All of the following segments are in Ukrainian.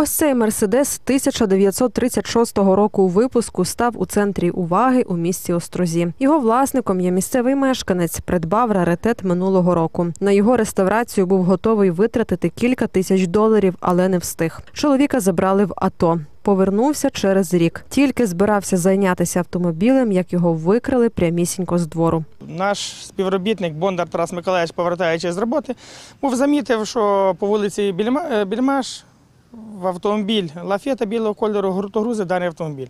Ось цей мерседес 1936 року випуску став у центрі уваги у місті Острозі. Його власником є місцевий мешканець, придбав раритет минулого року. На його реставрацію був готовий витратити кілька тисяч доларів, але не встиг. Чоловіка забрали в АТО. Повернувся через рік. Тільки збирався зайнятися автомобілем, як його викрали прямісінько з двору. Наш співробітник Бондар Тарас Миколаївич, повертаючись з роботи, був замітив, що по вулиці е, Більмаш в автомобіль лафета білого кольору грузить даний автомобіль.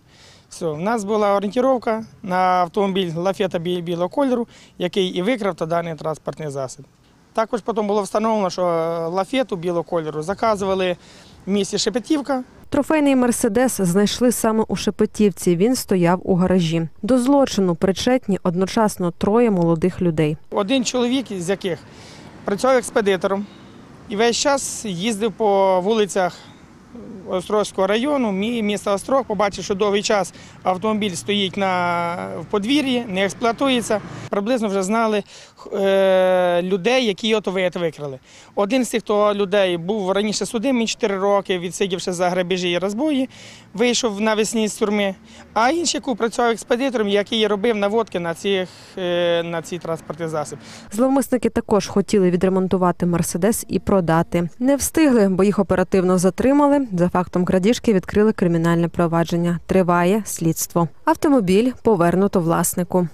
Все, в нас була орієнтировка на автомобіль лафета білого кольору, який і викрав та даний транспортний засіб. Також потім було встановлено, що лафету білого кольору заказували в місті Шепетівка. Трофейний мерседес знайшли саме у Шепетівці. Він стояв у гаражі. До злочину причетні одночасно троє молодих людей. Один чоловік, з яких працював експедитором і весь час їздив по вулицях Острозького району, мі- міста Острог, побачив, що довгий час автомобіль стоїть на, в подвір'ї, не експлуатується. Приблизно вже знали е, людей, які то викрали. Один з цих то людей був раніше судимий 4 роки, відсидівши за грабежі і розбої, вийшов навесні з тюрми. А інший яку працював експедитором, який робив наводки на, цих, е, на ці транспортний засіб. Зловмисники також хотіли відремонтувати мерседес і продати. Не встигли, бо їх оперативно затримали. За фактом крадіжки відкрили кримінальне провадження. Триває слідство. Автомобіль повернуто власнику.